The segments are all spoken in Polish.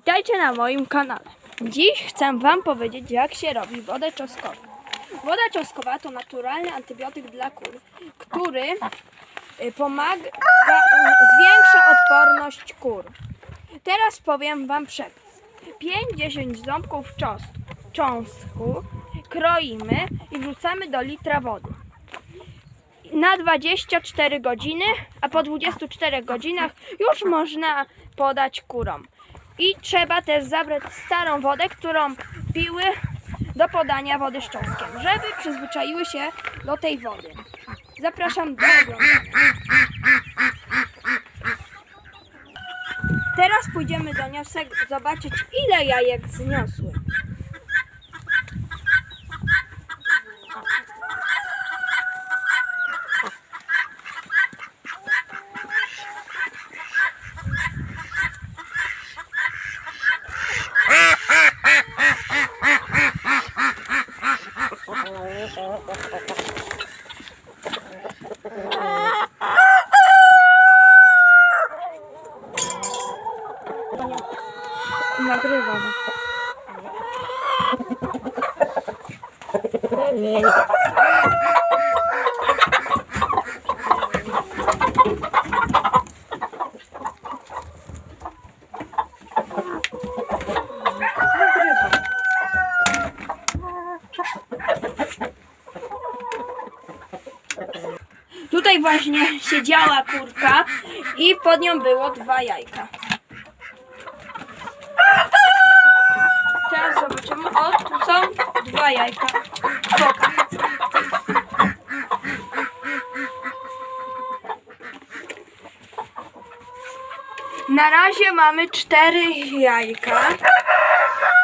Witajcie na moim kanale. Dziś chcę Wam powiedzieć, jak się robi wodę czosnkową. Woda czosnkowa to naturalny antybiotyk dla kur, który y, pomaga, y, zwiększa odporność kur. Teraz powiem Wam przepis. 5-10 ząbków czosnku, cząstku kroimy i wrzucamy do litra wody na 24 godziny, a po 24 godzinach już można podać kurom. I trzeba też zabrać starą wodę, którą piły do podania wody z czosnkiem, żeby przyzwyczaiły się do tej wody. Zapraszam do oglądania. Teraz pójdziemy do niosek zobaczyć ile jajek zniosły. Nagrywam. Tutaj właśnie siedziała kurka i pod nią było dwa jajka. Zobaczymy. O, tu są dwa jajka. Na razie mamy cztery jajka.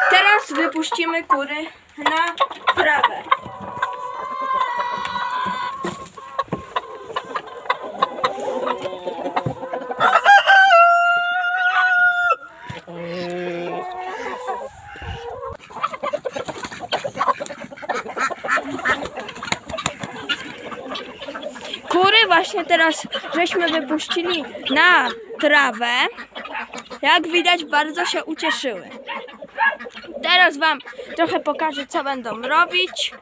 Teraz wypuścimy kury na trawę. Kury właśnie teraz żeśmy wypuścili na trawę. Jak widać bardzo się ucieszyły. Teraz wam trochę pokażę co będą robić.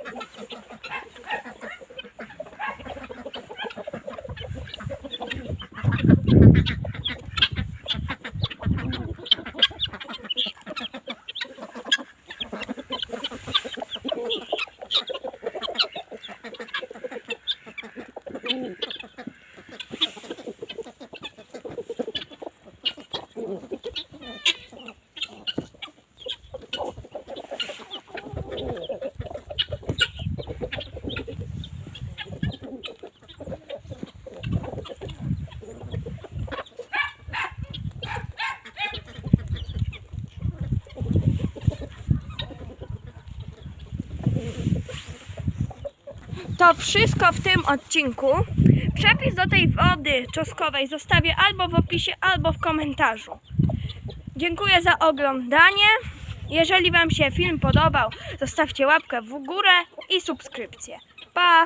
To wszystko w tym odcinku. Przepis do tej wody czosnkowej zostawię albo w opisie, albo w komentarzu. Dziękuję za oglądanie. Jeżeli Wam się film podobał, zostawcie łapkę w górę i subskrypcję. Pa!